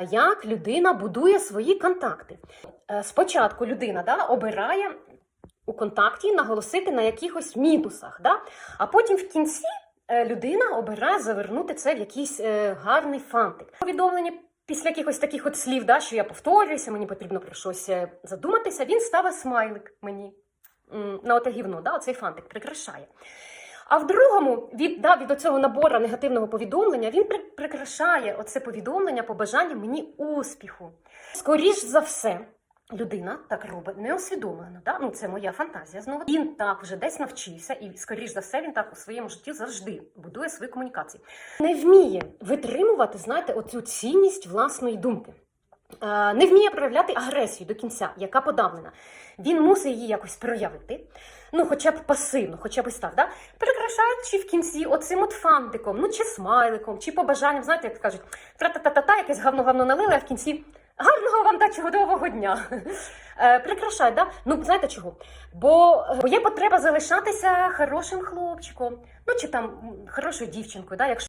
Як людина будує свої контакти? Е, Спочатку людина да, обирає у контакті наголосити на якихось мінусах, да? а потім в кінці е, людина обирає завернути це в якийсь е, гарний фантик. Повідомлення після якихось таких от слів, да, що я повторююся, мені потрібно про щось задуматися, він ставить смайлик мені на оте гівно, да, оцей фантик прикрашає. А в другому від, да, від оцього набору негативного повідомлення він при, прикрашає оце повідомлення побажання мені успіху. Скоріш за все, людина так робить неосвідомлено. Да? Ну, це моя фантазія знову. Він так вже десь навчився, і скоріш за все, він так у своєму житті завжди будує свої комунікації. Не вміє витримувати, знаєте, оцю цінність власної думки. Е, Не вміє проявляти агресію до кінця, яка подавлена. Він мусить її якось проявити, ну хоча б пасивно, хоча б ось так, да? прикрашаючи в кінці оцим от фантиком, ну чи смайликом, чи побажанням, знаєте, як кажуть, тра-та-та-та, якесь гавно-гавно налили, а в кінці гарного вам та чудового дня. Е, прикрашають, да? Ну, знаєте чого? Бо, бо є потреба залишатися хорошим хлопчиком, ну чи там хорошою дівчинкою, да? якщо